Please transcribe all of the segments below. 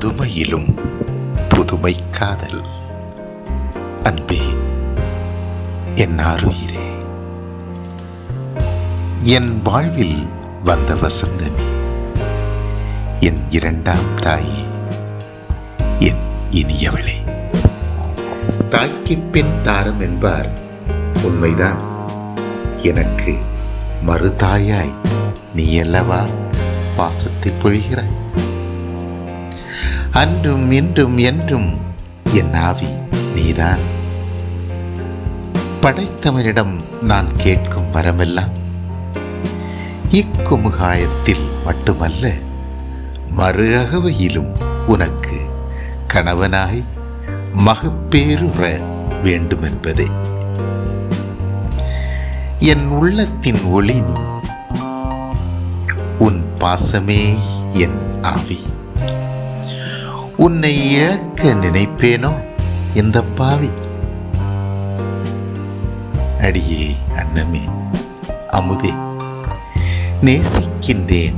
புதுமையிலும் புதுமை காதல். அன்பே என் ஆருயிரே என் வாழ்வில் வந்த வசந்தமே. என் இரண்டாம் தாயே என் இனியவளே. தாய்க்கு பின் தாரம் என்பார் உண்மைதான். எனக்கு மறுதாயாய் நீ அல்லவா பாசத்தில் பொழிகிறாய்? அன்றும் இன்றும் என்றும் என் ஆவி நீதான். படைத்தவனிடம் நான் கேட்கும் வரமெல்லாம் இக்குமுகாயத்தில் மட்டுமல்ல மறு அகவையிலும் உனக்கு கணவனாய் மகப்பேறுற வேண்டுமென்பதே. என் உள்ளத்தின் ஒளி உன் பாசமே என் ஆவி. உன்னை இழக்க நினைப்பேனோ இந்த பாவி. அடியே அன்னமே அமுதே நேசிக்கின்றேன்.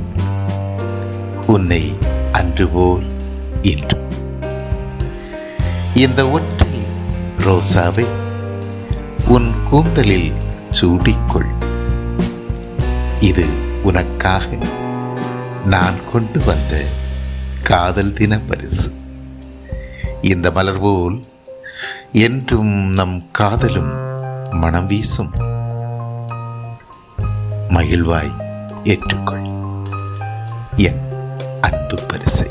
உன்னை அன்று போல் இன்று. இந்த ஒற்றை ரோசாவை உன் கூந்தலில் சூடிக்கொள். இது உனக்காக நான் கொண்டு வந்த காதல் தின பரிசு. இந்த மலர் போல் என்றும் நம் காதலும் மனம் வீசும். மகிழ்வாய் ஏற்றுக்கொள். என் அன்பு பரிசு.